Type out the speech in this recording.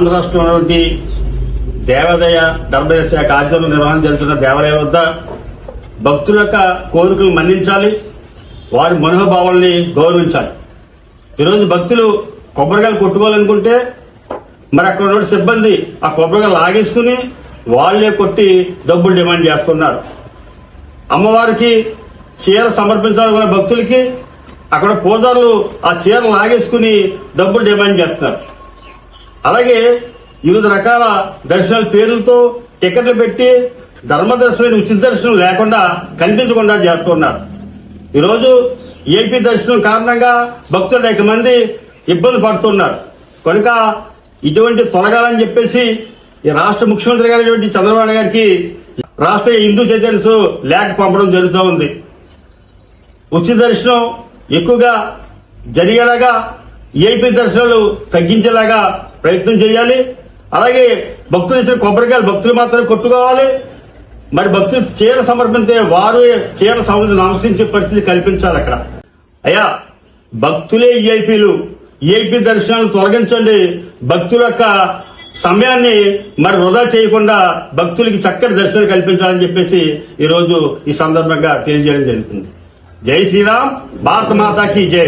ఆంధ్ర రాష్ట్రంలోని దేవాదాయ ధర్మదాయ శాఖ ఆధ్వర్యంలో నిర్వహణ జరుగుతున్న దేవాలయం వద్ద భక్తుల యొక్క కోరికలు మన్నించాలి వారి మనోభావాల్ని గౌరవించాలి. ఈరోజు భక్తులు కొబ్బరికాయలు కొట్టుకోవాలనుకుంటే మరి అక్కడ ఉన్న సిబ్బంది ఆ కొబ్బరికాయలు లాగేసుకుని వాళ్ళే కొట్టి డబ్బులు డిమాండ్ చేస్తున్నారు. అమ్మవారికి చీర సమర్పించాలనుకున్న భక్తులకి అక్కడ పూజారులు ఆ చీర లాగేసుకుని డబ్బులు డిమాండ్ చేస్తున్నారు. అలాగే వివిధ రకాల దర్శనాల పేర్లతో టికెట్లు పెట్టి ధర్మ దర్శనం ఉచిత దర్శనం లేకుండా కనిపించకుండా చేస్తున్నారు ఈరోజు ఏపీ దర్శనం కారణంగా భక్తులు అనేక మంది ఇబ్బంది పడుతున్నారు కనుక ఇటువంటి తొలగాలని చెప్పేసి ఈ రాష్ట్ర ముఖ్యమంత్రి గారి చంద్రబాబు గారికి రాష్ట్ర హిందూ చైతన్యస్ లేఖ పంపడం జరుగుతూ ఉంది. ఉచిత దర్శనం ఎక్కువగా జరిగేలాగా ఏపీ దర్శనాలు తగ్గించేలాగా ప్రయత్నం చేయాలి. అలాగే భక్తులు ఇచ్చిన కొబ్బరికాయలు భక్తులు మాత్రమే కొట్టుకోవాలి. మరి భక్తులు చీర సమర్పితే వారు చీర సమర్పించి నమస్కరించే పరిస్థితి కల్పించాలి అక్కడ. అయ్యా భక్తులే ఈఐపీలు ఈఐపీ దర్శనాలను తొలగించండి. భక్తుల యొక్క సమయాన్ని మరి వృధా చేయకుండా భక్తులకి చక్కటి దర్శనం కల్పించాలని చెప్పేసి ఈరోజు ఈ సందర్భంగా తెలియజేయడం జరుగుతుంది. జై శ్రీరామ్. భారత మాతాకి జై.